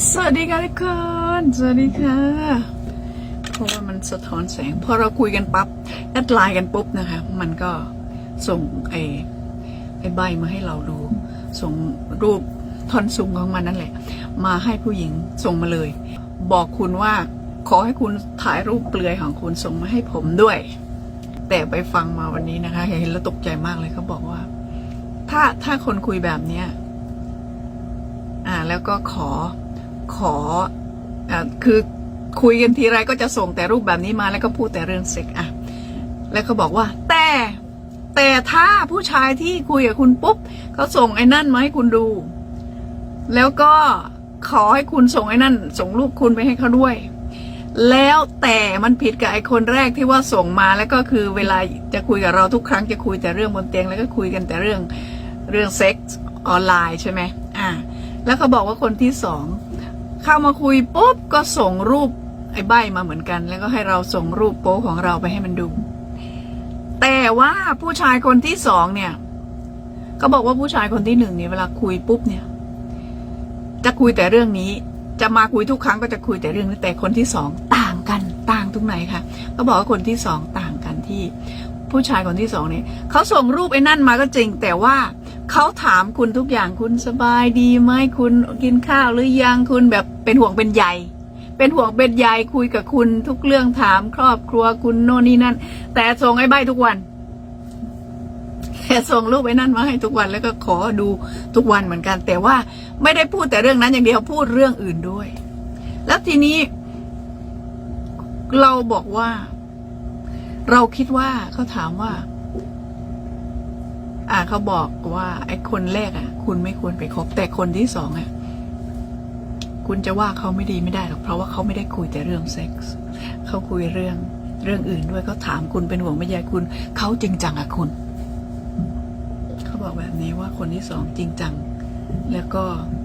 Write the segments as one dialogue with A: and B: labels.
A: สวัสดีค่ะทุกคน สวัสดีค่ะ เพราะว่ามันสะท้อนแสง พอเราคุยกันปับ๊บแอดไลน์กันปุ๊บนะคะ มันก็ส่งไอ้ไอ้ใบมาให้เราดู ส่งรูปทอนซุงของมันนั่นแหละ มาให้ผู้หญิงส่งมาเลย บอกคุณว่าขอให้คุณถ่ายรูปเปลือยของคุณส่งมาให้ผมด้วย แต่ไปฟังมาวันนี้นะคะเห็นแล้วตกใจมากเลยเขาบอกว่า ถ้าถ้าคนคุยแบบเนี้ยอ่าแล้วก็ขอ ขออคือคุยกันทีไรก็จะส่งแต่รูปแบบนี้มาแล้วก็พูดแต่เรื่องเซ็กอะแล้วเขาบอกว่า แต่แต่ถ้าผู้ชายที่คุยกับคุณปุ๊บเขาส่งไอ้นั่นมาให้คุณดู แล้วก็ขอให้คุณส่งไอ้นั่น ส่งรูปคุณไปให้เขาด้วย แล้วแต่มันผิดกับไอ้คนแรกที่ว่าส่งมาแล้วก็คือเวลาจะคุยกับเราทุกครั้งจะคุยแต่เรื่องบนเตียงแล้วก็คุยกันแต่เรื่องเรื่องเซ็กส์ออนไลน์ใช่ไหมอ่าแล้วเขาบอกว่าคนที่สอง เข้ามาคุยปุ๊บก็ส่งรูปไอ้ใบมาเหมือนกัน แล้วก็ให้เราส่งรูปโป๊ของเราไปให้มันดู แต่ว่าผู้ชายคนที่สองเนี่ย ก็บอกว่าผู้ชายคนที่หนึ่งเนี่ยเวลาคุยปุ๊บเนี่ย จะคุยแต่เรื่องนี้ จะมาคุยทุกครั้งก็จะคุยแต่เรื่องนี้แต่คนที่สองต่างกันต่างตรงไหนคะก็บอกว่าคนที่สองต่างกันที่ ผู้ชายคนที่สองเนี่ยเขาส่งรูปไอ้นั่นมาก็จริง แต่ว่า เขาถามคุณทุกอย่างคุณสบายดีไหมคุณกินข้าวหรือยังคุณแบบเป็นห่วงเป็นใยเป็นห่วงเป็นใยคุยกับคุณทุกเรื่องถามครอบครัวคุณโน่นนี่นั่น แต่ส่งไอ้ใบทุกวันแต่ส่งรูปไอ้นั่นมาให้ทุกวันแล้วก็ขอดูทุกวันเหมือนกัน แต่ว่าไม่ได้พูดแต่เรื่องนั้นอย่างเดียวพูดเรื่องอื่นด้วย แล้วทีนี้ เราบอกว่า เราคิดว่าเขาถามว่า อ่าเขาบอกว่า ไอ้คนแรกอะ คุณไม่ควรไปคบแต่คนที่สองอะ คุณจะว่าเขาไม่ดีไม่ได้หรอกเพราะว่าเขาไม่ได้คุยแต่เรื่องเซ็กส์เขาคุยเรื่องเรื่องอื่นด้วยเขาถามคุณเป็นห่วงไม่ใยคุณเขาจริงจังอะคุณ เขาบอกแบบนี้ว่าคนที่สองจริงจัง แล้วก็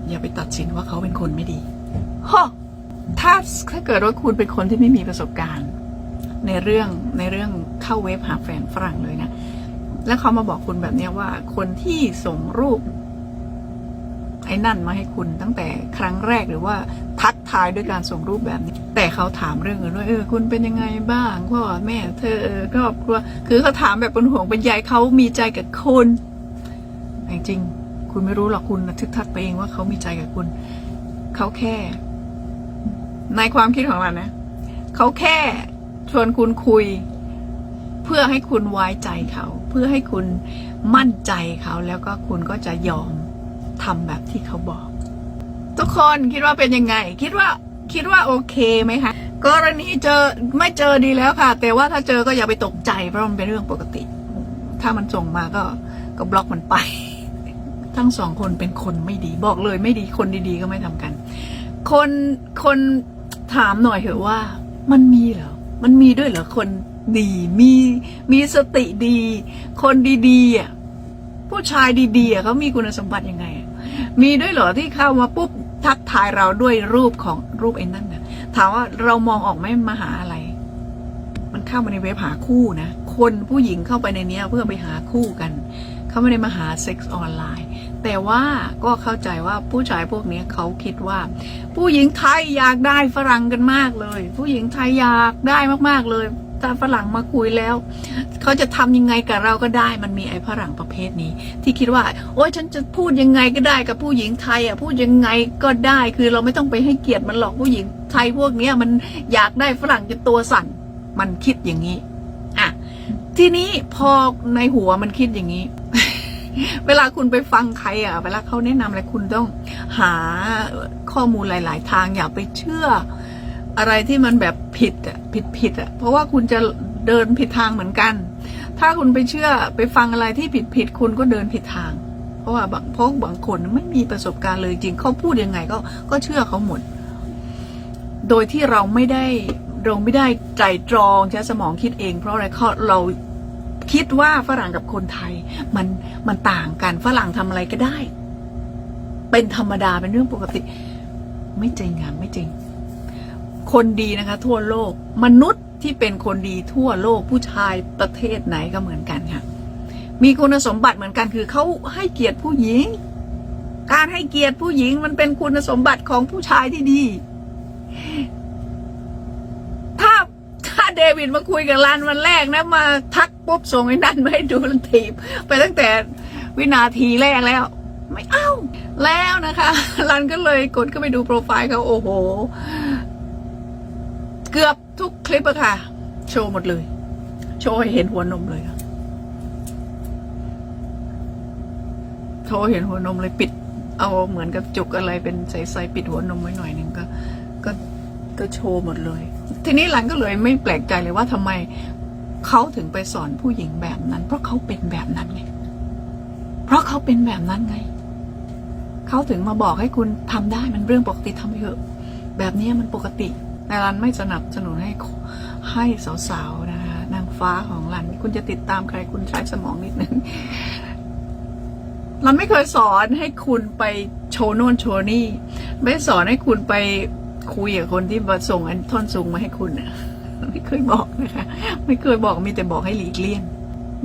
A: อย่าไปตัดสินว่าเขาเป็นคนไม่ดีฮะถ้าถ้าเกิดว่าคุณเป็นคนที่ไม่มีประสบการณ์ ในเรื่องในเรื่องเข้าเว็บหาแฟนฝรั่งเลยนะ แล้วเขามาบอกคุณแบบนี้ว่า คนที่ส่งรูป ไอ้นั่นมาให้คุณตั้งแต่ครั้งแรกหรือว่าทักทายด้วยการส่งรูปแบบนี้ แต่เขาถามเรื่องอื่นด้วยเออ คุณเป็นยังไงบ้างพ่อแม่เธอครอบครัวคือเขาถามแบบเป็นห่วงเป็นใยเขามีใจกับคุณแต่จริงๆคุณไม่รู้หรอกคุณทึกทักไปเองว่าเขามีใจกับคุณ เขาแค่ ในความคิดของเรานะเขาแค่ชวนคุณคุย เพื่อให้คุณไว้ใจเขา เพื่อให้คุณมั่นใจเขาแล้วก็คุณก็จะยอมทำแบบที่เขาบอก ทุกคนคิดว่าเป็นยังไง คิดว่าคิดว่าโอเคไหมคะกรณีเจอไม่เจอดีแล้วค่ะ แต่ว่าถ้าเจอก็อย่าไปตกใจเพราะมันเป็นเรื่องปกติ ถ้ามันส่งมาก็ก็บล็อกมันไป ทั้งสองคนเป็นคนไม่ดีบอกเลยไม่ดีคนดีๆก็ไม่ทำกัน คนคนถามหน่อยเถอะว่ามันมีเหรอ มันมีด้วยเหรอคนดีมีมีสติดี คนดีๆอะผู้ชายดีๆอะเขามีคุณสมบัติยังไง มีด้วยเหรอที่เข้ามาปุ๊บทักทายเราด้วยรูปของรูปไอ้นั่นนะถามว่าเรามองออกไหมมาหาอะไร มันเข้ามาในเว็บหาคู่นะ คนผู้หญิงเข้าไปในเนี้ยเพื่อไปหาคู่กัน เขาไม่ได้มาหาเซ็กส์ออนไลน์ แต่ว่าก็เข้าใจว่าผู้ชายพวกนี้เขาคิดว่า ผู้หญิงไทยอยากได้ฝรั่งกันมากเลย ผู้หญิงไทยอยากได้มากๆเลยถ้าฝรั่งมาคุยแล้ว เขาจะทำยังไงกับเราก็ได้ มันมีไอ้ฝรั่งประเภทนี้ ที่คิดว่า โอ๊ยฉันจะพูดยังไงก็ได้กับผู้หญิงไทยอะพูดยังไงก็ได้คือเราไม่ต้องไปให้เกียรติมันหรอกผู้หญิงไทยพวกเนี้ยมันอยากได้ฝรั่งจนตัวสั่น มันคิดอย่างนี้อะทีนี้พอในหัวมันคิดอย่างนี้ เวลาคุณไปฟังใครอะ เวลาเขาแนะนำอะไรคุณต้องหาข้อมูลหลาย ๆ ทางอย่าไปเชื่อ อะไรที่มันแบบผิดอะผิดผิดอะเพราะว่าคุณจะเดินผิดทางเหมือนกัน ถ้าคุณไปเชื่อไปฟังอะไรที่ผิดผิดคุณก็เดินผิดทาง เพราะว่าบางพราะบางคนไม่มีประสบการณ์เลยจริงเขาพูดยังไงก็ก็เชื่อเขาหมด โดยที่เราไม่ได้เราไม่ได้ใจตรองใช้สมองคิดเอง เพราะอะไรเขาเรา คิดว่าฝรั่งกับคนไทย มันมันต่างกันฝรั่งทำอะไรก็ได้ เป็นธรรมดาเป็นเรื่องปกติ ไม่จริงค่ะไม่จริง คนดีนะคะ ทั่วโลก มนุษย์ที่เป็นคนดีทั่วโลกผู้ชายประเทศไหนก็เหมือนกันค่ะ มีคุณสมบัติเหมือนกันคือเขาให้เกียรติผู้หญิง การให้เกียรติผู้หญิงมันเป็นคุณสมบัติของผู้ชายที่ดี เดวิดมาคุยกับรันวันแรกนะมาทักปุ๊บส่งไอ้นั่นมาให้ดูลันทีบไปตั้งแต่วินาทีแรกแล้ว ไม่เอาแล้วนะคะรันก็เลยกดเข้าไปดูโปรไฟล์เขาโอ้โห เกือบทุกคลิปอะค่ะ โชว์หมดเลย โชว์ให้เห็นหัวนมเลยค่ะโชว์เห็นหัวนมเลยปิด เอาเหมือนกับจุกอะไรเป็นใสๆปิดหัวนมไว้หน่อยหนึ่งก็ก็ ก็โชว์หมดเลย ทีนี้หลังก็เลยไม่แปลกใจเลยว่าทำไมเขาถึงไปสอนผู้หญิงแบบนั้น เพราะเขาเป็นแบบนั้นไง เพราะเขาเป็นแบบนั้นไง เขาถึงมาบอกให้คุณทำได้มันเรื่องปกติทำเถอะ แบบนี้มันปกติแต่รันไม่สนับสนุนให้ให้สาวๆนะคะนางฟ้าของรันคุณจะติดตามใครคุณใช้สมองนิดนึงรันไม่เคยสอนให้คุณไปโชว์โน่นโชว์นี่ ไม่สอนให้คุณไป คุยกับคนที่มาส่งอันท่อนซุงมาให้คุณนะไม่เคยบอกนะคะ ไม่เคยบอกมีแต่บอกให้หลีกเลี่ยง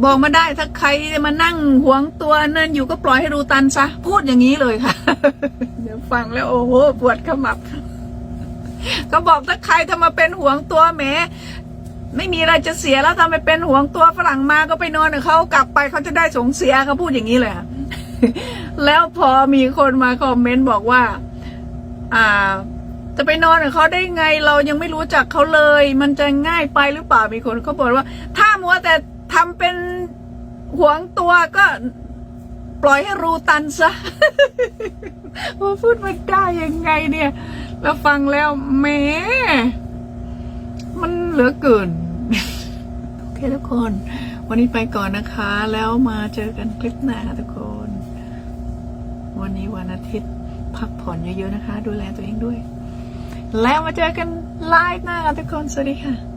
A: บอกมาได้ถ้าใครจะมานั่งหวงตัวนั่นอยู่ก็ปล่อยให้รูตันซะ พูดอย่างนี้เลยค่ะเดี๋ยวฟังแล้วโอ้โหปวดขมับ ก็บอกถ้าใครทำมาเป็นหวงตัวแหมไม่มีอะไรจะเสียแล้วทำไปเป็นห่วงตัวฝรั่งมาก็ไปนอนกับเขากลับไปเขาจะได้สงเสียเขาพูดอย่างนี้เลยอะแล้วพอมีคนมาคอมเมนต์บอกว่า อ่า จะไปนอนกับเขาได้ไงเรายังไม่รู้จักเขาเลย มันจะง่ายไปหรือเปล่ามีคนเขาบอกว่า ถ้ามัวแต่ทำเป็นห่วงตัวก็ปล่อยให้รูตันซะว่าพูดมาได้ยังไงเนี่ย แล้วฟังแล้วแหมมันเหลือเกิน โอเคทุกคน วันนี้ไปก่อนนะคะ แล้วมาเจอกันคลิปหน้าทุกคน วันนี้วันอาทิตย์ พักผ่อนเยอะๆนะคะ ดูแลตัวเองด้วย แล้วมาเจอกันไลฟ์หน้าค่ะทุกคน สวัสดีค่ะ